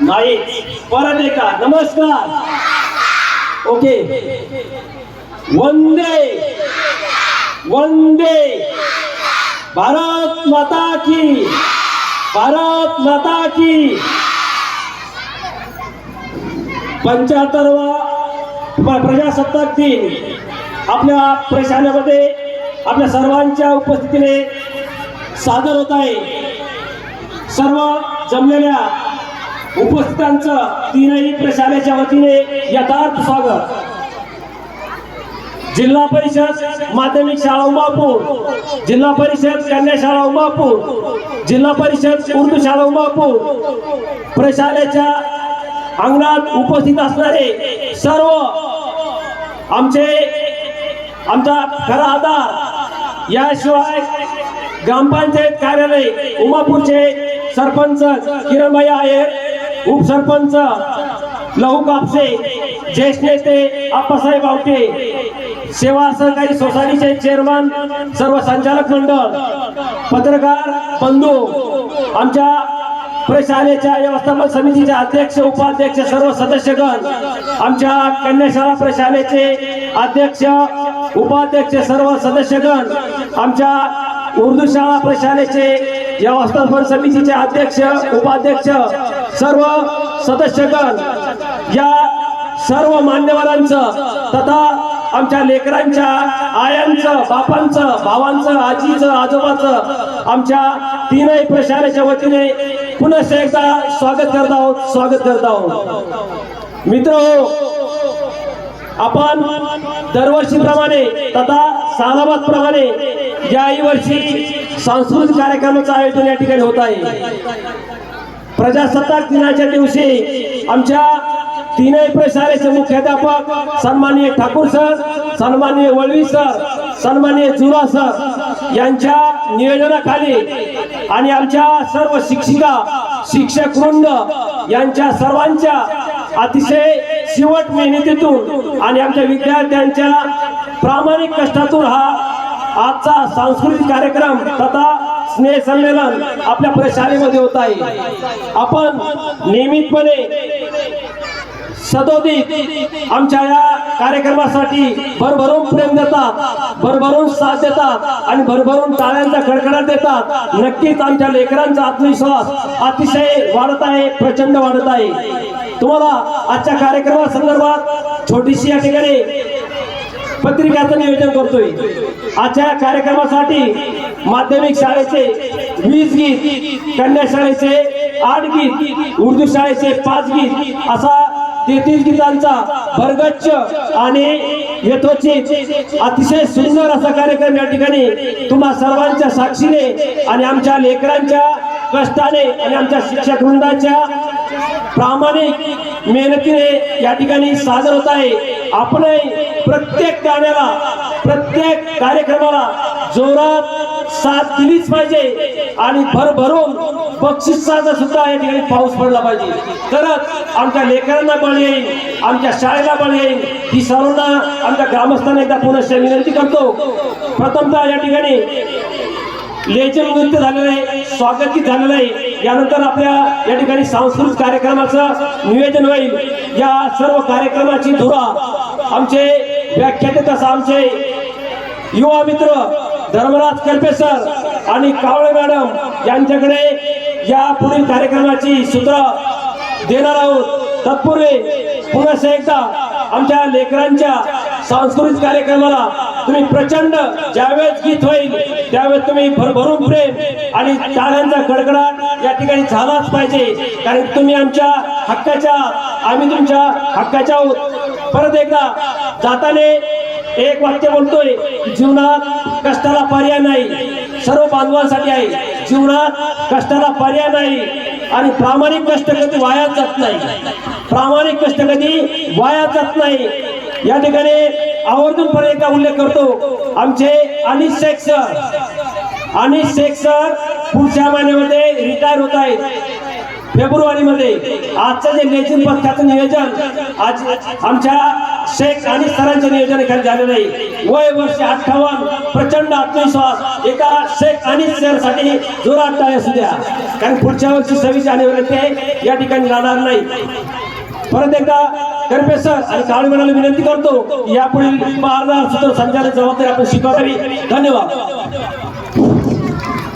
नाही. परत एका नमस्कार. ओके. वंदे. वंदे. भारत माता की. भारत माता की. पंच्याहत्तरवा प्रजासत्ताक दिन. आपल्या प्रशालेमध्ये आपल्या सर्वांच्या उपस्थितीने सादर होत आहे. सर्व जमलेल्या उपस्थितांचं तीनही प्रशालेच्या वतीने यथार्थ स्वागत. जिल्हा परिषद माध्यमिक शाळा उमापूर जिल्हा परिषद कन्या शाळा उमापूर जिल्हा परिषद उर्दू शाळा उमापूर. प्रशालेच्या अंगणात उपस्थित असणारे सर्व आमचे आमचा खरा आधार. याशिवाय ग्रामपंचायत कार्यालय उमापूरचे सरपंच किरणबाई आहेत उपसरपंच लहू कापसे ज्येष्ठ नेते आप्पासाहेब आवटे सेवा सहकारी सोसायटीचे चेअरमन सर्व संचालक मंडळ पत्रकार बंधू आमच्या प्रशालेच्या व्यवस्थापन समितीचे अध्यक्ष उपाध्यक्ष सर्व सदस्यगण आमच्या कन्याशाळा प्रशालेचे अध्यक्ष उपाध्यक्ष सर्व सदस्यगण आमच्या उर्दू शाळा प्रशालेचे व्यवस्थापन समितीचे अध्यक्ष उपाध्यक्ष सर्व सदस्यगण या सर्व मान्यवरांचं तथा आमच्या लेकरांच्या आयांचं बापांचं भावांचं आजीचं आजोबाचं आमच्या तीनही प्रशालेच्या वतीने पुन्हा एकदा स्वागत करत आहोत स्वागत करत आहोत. मित्र हो, आपण दरवर्षीप्रमाणे तथा सालाबाद प्रमाणे याही वर्षी सांस्कृतिक कार्यक्रमाचं आयोजन या ठिकाणी होत आहे. प्रजासत्ताक दिनाच्या दिवशी आमच्या तीनही प्रशालेचे मुख्याध्यापक सन्माननीय ठाकूर सर सन्माननीय वळवी सर सन्माननीय जुरा सर यांच्या नियोजनाखाली आणि आमच्या सर्व शिक्षिका शिक्षक वृंद यांच्या सर्वांच्या अतिशय शिवट मेहनतीतून आणि आमच्या विद्यार्थ्यांच्या प्रामाणिक कष्टातून हा आजचा सांस्कृतिक कार्यक्रम तथा स्नेह संमेलन आपल्या प्रशालेमध्ये होत आहे. आपण नियमितपणे सदोदित आमच्या या कार्यक्रमासाठी भरभरून प्रेम देतात भरभरून साथ देतात आणि भरभरून टाळ्यांचा खडखडाट देतात. नक्कीच आमच्या लेकरांचा आत्मविश्वास अतिशय वाढत आहे प्रचंड वाढत आहे. तुम्हाला आजच्या कार्यक्रमासंदर्भात छोटीशी या ठिकाणी पत्रिकाचं नियोजन करतोय. आजच्या या कार्यक्रमासाठी माध्यमिक शाळेचे वीस गीत कन्या शाळेचे आठ गीत उर्दू शाळेचे पाच गीत असा तेहतीस गीतांचा भरगच्च आणि यथोचित अतिशय सुंदर असा कार्यक्रम या ठिकाणी तुम्हा सर्वांच्या साक्षीने आणि आमच्या लेकरांच्या कष्टाने आणि आमच्या शिक्षक वृंदाच्या प्रामाणिक मेहनतीने या ठिकाणी सादर होत आहे. आपणही प्रत्येक गाण्याला प्रत्येक कार्यक्रमाला जोरात साथ दिलीच पाहिजे. आणि भरभरून बक्षिसाचा सुद्धा या ठिकाणी पाऊस पडला पाहिजे. तरच आमच्या लेकरांना बळ येईल आमच्या शाळेला बळ येईल. ही सर्वांना आमच्या ग्रामस्थांना एकदा पुनश्च विनंती करतो. प्रथमतः या ठिकाणी लेझिम नृत्य झालेलं आहे स्वागतिक झालेलं आहे. यानंतर आपल्या या ठिकाणी सांस्कृतिक कार्यक्रमाचं नियोजन होईल. या सर्व कार्यक्रमाची धुरा आमचे व्याख्याते तसं आमचे युवा मित्र धर्मराज कल्पे सर आणि कावळे मॅडम यांच्याकडे या पुढील कार्यक्रमाची सूत्र देणार आहोत. तत्पूर्वी पुन्हा एकदा आमच्या लेकरांच्या सांस्कृतिक कार्यक्रमाला तुम्ही प्रचंड ज्यावेळेस गीत होईल त्यावेळेस तुम्ही भरभरून प्रेम आणि टाळ्यांचा कडकडाट या ठिकाणी झालाच पाहिजे. कारण तुम्ही आमच्या हक्काच्या आम्ही तुमच्या हक्काच्या आहोत. परत एकदा जाताने एक वाक्य बोलतोय जीवनात कष्टाला पर्याय नाही. सर्व बांधवांसाठी आहे. जीवनात कष्टाला पर्याय नाही. आणि प्रामाणिक कष्ट कधी वाया जात नाही. प्रामाणिक कष्ट कधी वाया जात नाही. या ठिकाणी आवर्जून पण एकदा उल्लेख करतो. आमचे अनिश शेख सर अनिश शेख सर पुढच्या महिन्यामध्ये रिटायर होत आहेत. फेब्रुवारीमध्ये. आजचं जे लेझिम पथकाचं नियोजन आज आमच्या शेख आणि सरांच्या नियोजनाखाली झाले नाही वय वर्ष अठ्ठावन्न प्रचंड आत्मविश्वास. एका शेख आणि सरांसाठी जोरात टाळ्या असू द्या. कारण पुढच्या वर्षी सव्वीस जानेवारी ते या ठिकाणी राहणार नाही. परत एकदा करपे सर आणि काळू विनंती करतो यापुढील महाराज सूत्र संचालक जबाबदारी आपण स्वीकारावी. धन्यवाद.